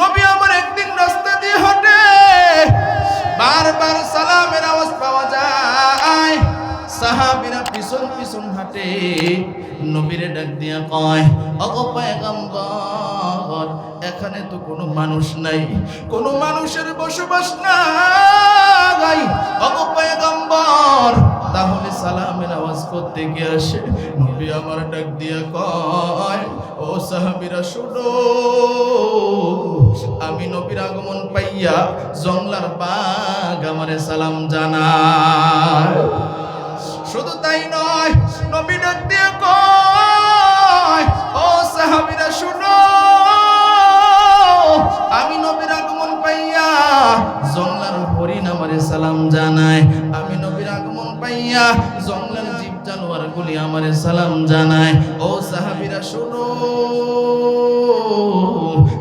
নবী আমার একদিন রাস্তা দিয়ে হাঁটে। বারবার সালামের আওয়াজ পাওয়া যায়। সাহাবীরা পিছন পিছন হাঁটে। নবীরে ডাক দিয়া কয়, অগো পয়গম্বর, এখানে তো কোনো মানুষ নাই। কোনো মানুষের বসবাস নাই। অগো পয়গম্বর, তাহলে সালামের আওয়াজ করতে গিয়ে আসে? নবী আমার ডাক দিয়া কয়, ও সাহাবীরা, শুনো। আগমন পাইয়া জংলার বাঘ আমারে সালাম জানায়। শুধু তাই নয়, নবী ডাক দিয়ে কয়, ও সাহাবীরা, শুনো। আমি নবীর আগমন পাইয়া জংলার হরিণ আমারে সালাম জানায়। আমি নবীর আগমন পাইয়া জংলার জীব জানোয়ার গুলি আমারে সালাম জানায়। ও